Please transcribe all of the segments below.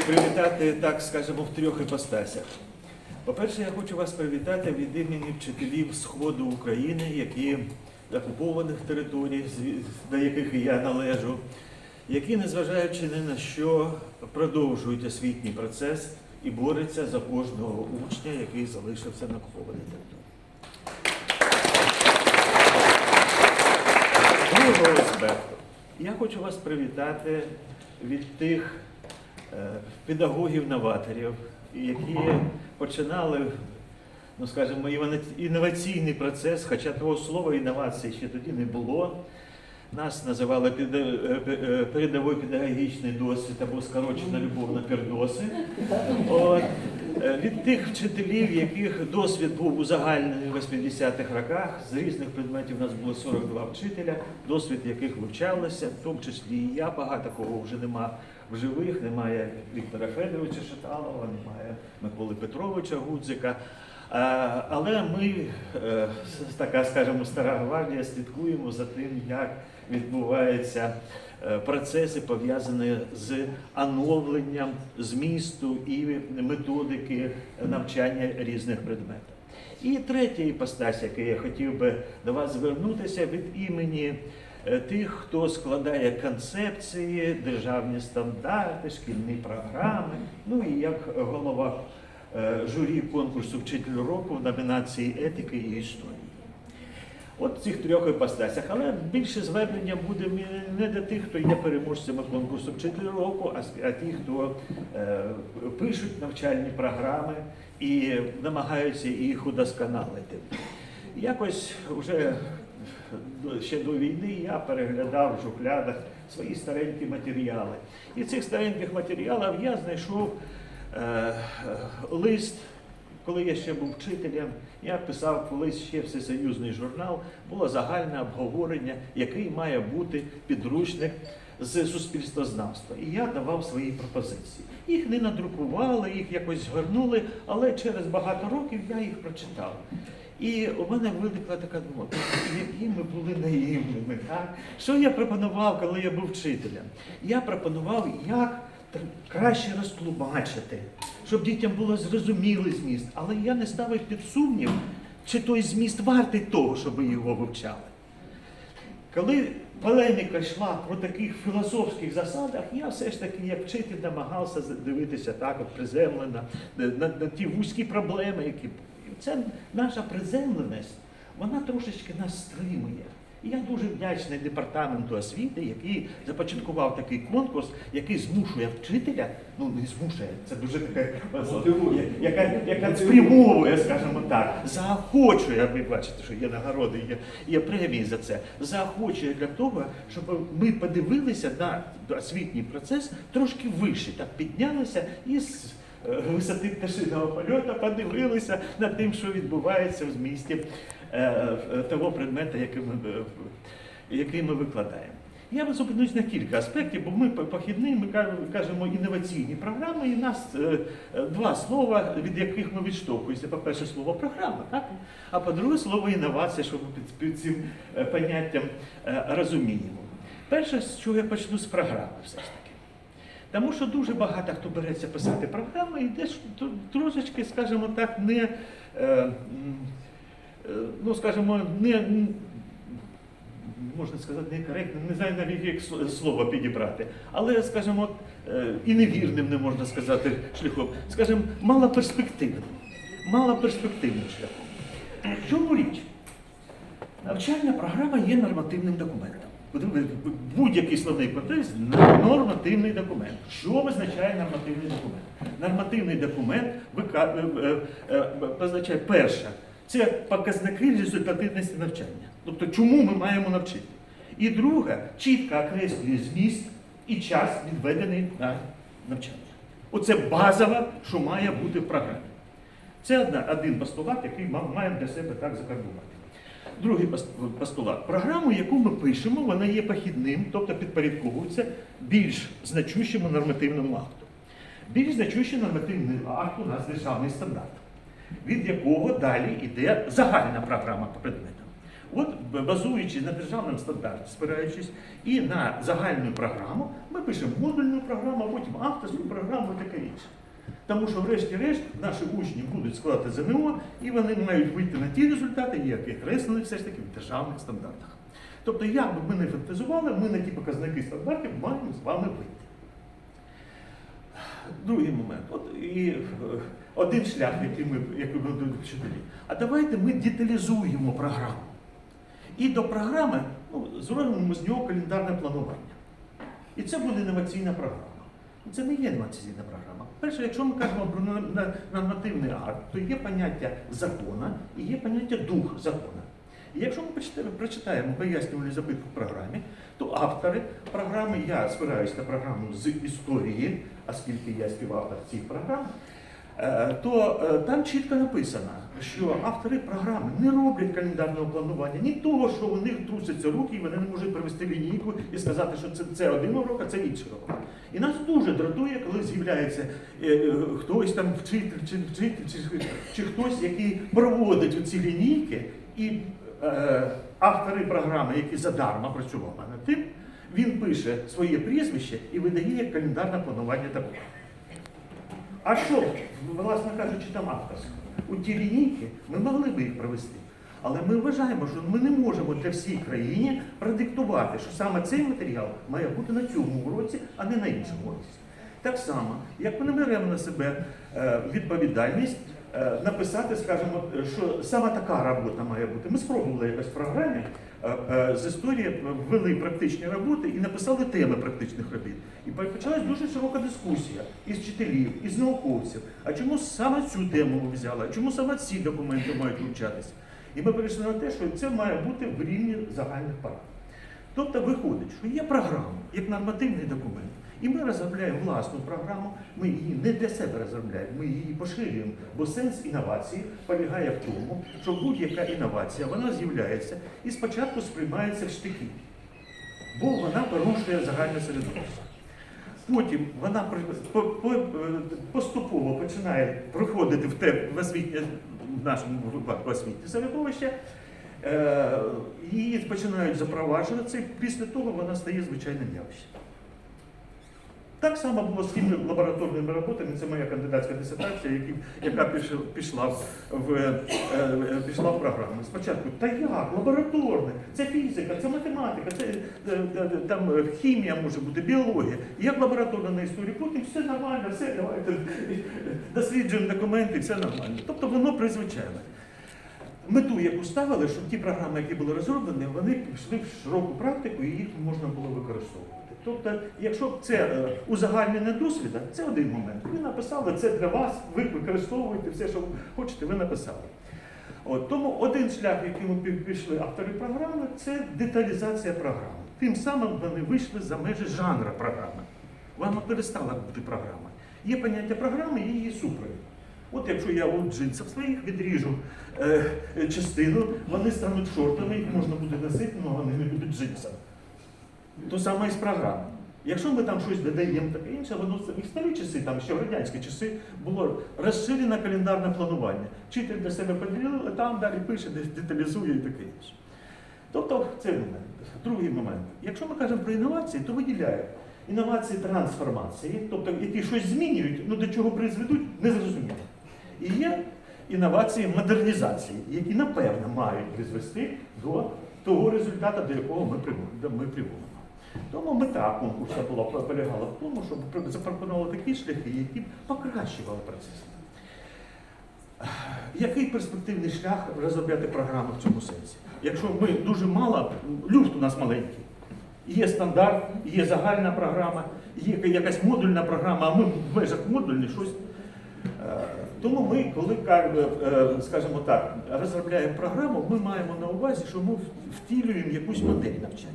привітати, так скажемо, в трьох іпостасях. По-перше, я хочу вас привітати від імені вчителів Сходу України, які з окупованих територій, до яких і я належу, які, незважаючи ні на що, продовжують освітній процес і борються за кожного учня, який залишився на окупованій території. Другого аспекту. Я хочу вас привітати від тих педагогів-новаторів, які починали, ну скажімо, інноваційний процес, хоча того слова інновації ще тоді не було. Нас називали е, е, передовий педагогічний досвід або скорочено любовно пердоси. От. Е, Від тих вчителів, яких досвід був узагальнений в 80-х роках, з різних предметів у нас було 42 вчителя, досвід яких вивчалося, в тому числі і я, багато кого вже нема в живих, немає Віктора Федоровича Шаталова, немає Миколи Петровича Гудзика. Але ми, е, така, скажімо, стара гвардія, слідкуємо за тим, як відбуваються е, процеси, пов'язані з оновленням змісту і методики навчання різних предметів. І третя іпостась, яка я хотів би до вас звернутися від імені е, тих, хто складає концепції, державні стандарти, шкільні програми, ну і як голова е, журі конкурсу Вчитель року в номінації етики і історії. От в цих трьох іпостасях. Але більше звернення буде не до тих, хто є переможцями конкурсу Вчитель року, а, ті, хто е, пишуть навчальні програми і намагаються їх удосконалити. Якось вже ще до війни я переглядав в жуклядах свої старенькі матеріали. І цих стареньких матеріалах я знайшов е, е, лист, коли я ще був вчителем, я писав колись ще всесоюзний журнал, було загальне обговорення, який має бути підручник з суспільствознавства. І я давав свої пропозиції. Їх не надрукували, їх якось згорнули, але через багато років я їх прочитав. І у мене виникла така думка, які ми були наївними. Так? Що я пропонував, коли я був вчителем? Я пропонував, як краще розтлумачити, щоб дітям було зрозумілий зміст. Але я не ставив під сумнів, чи той зміст вартий того, щоб його вивчали. Коли полеміка йшла про таких філософських засадах, я все ж таки, як вчитель, намагався дивитися так, от приземлено на, на, на ті вузькі проблеми, які це наша приземленість, вона трошечки нас стримує. І я дуже вдячний департаменту освіти, який започаткував такий конкурс, який змушує вчителя, ну не змушує, це дуже така Мотивує. яка, яка спрямовує, скажімо так, заохочує, ви бачите, що є нагороди, є, є премії за це, заохочує для того, щоб ми подивилися на освітній процес трошки вище, так піднялися і з е, висоти пташиного польоту подивилися над тим, що відбувається в змісті е, того предмета, який ми, е, який ми викладаємо. Я зупинюсь на кілька аспектів, бо ми по- похідні, ми кажемо- інноваційні програми, і в нас е, е, два слова, від яких ми відштовхуємося. По-перше, слово програма, так? а по-друге, слово інновація, що ми під, цим е, поняттям е, розуміємо. Перше, з чого я почну з програми, все ж таки. Тому що дуже багато хто береться писати програми, і десь трошечки, скажімо так, не, е, е, ну, скажімо, не, можна сказати, некоректним, не знаю навіть як слово підібрати, але, скажімо, е, і невірним, не можна сказати, шляхом, скажімо, малоперспективним, малоперспективним шляхом. В чому річ? Навчальна програма є нормативним документом. Будь-який словний контекст нормативний документ. Що визначає нормативний документ? Нормативний документ е, е, е, позначає перше, це показники результативності навчання. Тобто, чому ми маємо навчити? І друге, чітко окреслює зміст і час, відведений на навчання. Оце базове, що має бути в програмі. Це одна, один постулат, який ми маємо для себе так закарбувати. Другий пос- постулат. Програму, яку ми пишемо, вона є похідним, тобто підпорядковується більш значущому нормативному акту. Більш значущий нормативний акт у нас державний стандарт, від якого далі йде загальна програма по предметам. От базуючись на державному стандарті, спираючись і на загальну програму, ми пишемо модульну програму, потім авторську програму і таке інше. Тому що, врешті-решт, наші учні будуть складати ЗНО, і вони мають вийти на ті результати, які окреслені все ж таки в державних стандартах. Тобто, як би ми не фантазували, ми на ті показники стандартів маємо з вами вийти. Другий момент. От і е, один шлях, який ми, який будемо вчителі. А давайте ми деталізуємо програму. І до програми ну, зробимо з нього календарне планування. І це буде інноваційна програма. Ну, Це не є інноваційна програма. Перше, якщо ми кажемо про нормативний акт, то є поняття закона і є поняття дух закона. І якщо ми прочитаємо пояснювальні запитки в програмі, то автори програми, я спираюся на програму з історії, оскільки я співавтор цих програм, е, то е, там чітко написано, що автори програми не роблять календарного планування, ні того, що у них трусяться руки, і вони не можуть провести лінійку і сказати, що це, це один урок, а це інший урок. І нас дуже дратує, коли з'являється е, хтось там вчитель чи вчитель, чи, чи хтось, який проводить ці лінійки, і е, автори програми, які задарма працювали над тим, він пише своє прізвище і видає як календарне планування такого. А що, власне кажучи, там авторське? У ті лінійки ми могли би їх провести. Але ми вважаємо, що ми не можемо для всій країні продиктувати, що саме цей матеріал має бути на цьому уроці, а не на іншому уроці. Так само, як ми не беремо на себе е, відповідальність написати, скажімо, що саме така робота має бути. Ми спробували якось в програмі е, е, з історії ввели практичні роботи і написали теми практичних робіт. І почалась дуже широка дискусія із вчителів, із науковців. А чому саме цю тему ви взяли? А чому саме ці документи мають вивчатися? І ми перейшли на те, що це має бути в рівні загальних параметрів. Тобто виходить, що є програма як нормативний документ, і ми розробляємо власну програму, ми її не для себе розробляємо, ми її поширюємо, бо сенс інновації полягає в тому, що будь-яка інновація вона з'являється і спочатку сприймається в штики, бо вона порушує загальне середовище. Потім вона поступово починає проходити в те в освітнє, в нашому випадку освітнє середовище, її починають запроваджувати, і після того вона стає звичайним явищем. Так само було з тими лабораторними роботами, це моя кандидатська дисертація, яка пішла в, е, е, пішла в програму. Спочатку, та як, лабораторне, це фізика, це математика, це е, е, там е, хімія може бути, біологія. Як лабораторна на історії, потім все нормально, все, давайте е, досліджуємо документи, все нормально. Тобто воно призвичайне. Мету, яку ставили, щоб ті програми, які були розроблені, вони пішли в широку практику і їх можна було використовувати. Тобто, якщо це е, узагальнене досвіда, це один момент. Ви написали це для вас, ви використовуєте все, що хочете, ви написали. От, тому один шлях, який ми пішли автори програми, це деталізація програми. Тим самим вони вийшли за межі жанру програми. Вона перестала бути програмою. Є поняття програми і її супровід. От якщо я у джинсах своїх відріжу е, частину, вони стануть шортами, їх можна буде носити, але вони не будуть джинсами. То саме і з програми. Якщо ми там щось додаємо таке інше, воно і старі часи, там ще в радянські часи, було розширене календарне планування. Вчитель для себе поділив, а там далі пише, деталізує і таке інше. Тобто це момент. Другий момент. Якщо ми кажемо про інновації, то виділяє інновації трансформації, тобто які щось змінюють, ну до чого призведуть, не зрозуміло. І є інновації модернізації, які напевно мають призвести до того результату, до якого ми приводимо. Тому мета конкурсу була полягала в тому, щоб запропонували такі шляхи, які покращували процес. Який перспективний шлях розробляти програму в цьому сенсі? Якщо ми дуже мало, люфт у нас маленький. Є стандарт, є загальна програма, є якась модульна програма, а ми в межах модульні щось. Тому ми, коли е, скажімо так, розробляємо програму, ми маємо на увазі, що ми втілюємо якусь модель навчання.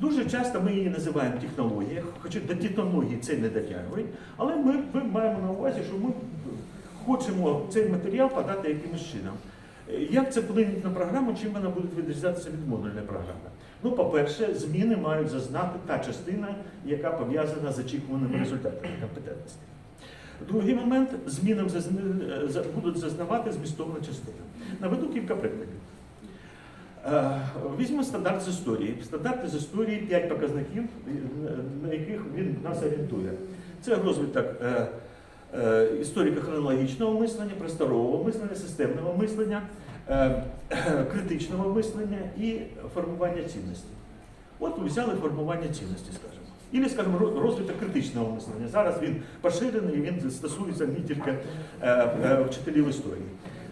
Дуже часто ми її називаємо технологія, хоча до технології це не дотягує, але ми, ми маємо на увазі, що ми хочемо цей матеріал подати якимось чином. Е, Як це вплине на програму, чим вона буде відрізнятися від модульної програми? Ну, по-перше, зміни мають зазнати та частина, яка пов'язана з очікуваними результатами компетентності. Другий момент змінам е, будуть зазнавати змістовна частина. Наведу кілька прикладів. Е, Візьмемо стандарт з історії. Стандарт з історії 5 показників, е, на яких він нас орієнтує. Це розвиток історико-хронологічного мислення, просторового мислення, системного мислення, критичного мислення і формування цінностей. От ми взяли формування цінності, скажімо. Ілі, скажімо, розвиток критичного мислення. Зараз він поширений, і він стосується не тільки е, е, вчителів історії.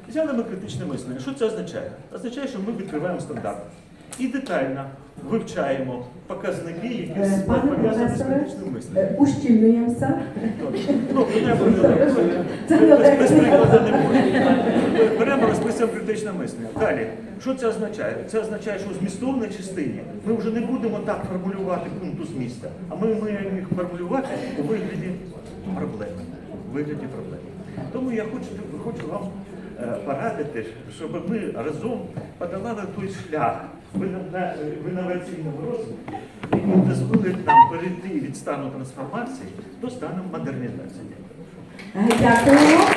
Взяли ми критичне мислення. Що це означає? Означає, що ми відкриваємо стандарт і детально вивчаємо показники, які Е, пов'язані з критичним мисленням. Ущільнюємося. Ну, без, не прикладу не можна. Беремо розписуємо критичне мислення. Далі, що це означає? Це означає, що в змістовній частині ми вже не будемо так формулювати пункту зміста, а ми маємо їх формулювати у вигляді проблеми. У вигляді проблеми. Тому я хочу, хочу вам е, порадити, щоб ми разом подолали той шлях в інноваційному розвитку, який дозволить нам перейти від стану трансформації до стану модернізації. Е, Дякуємо.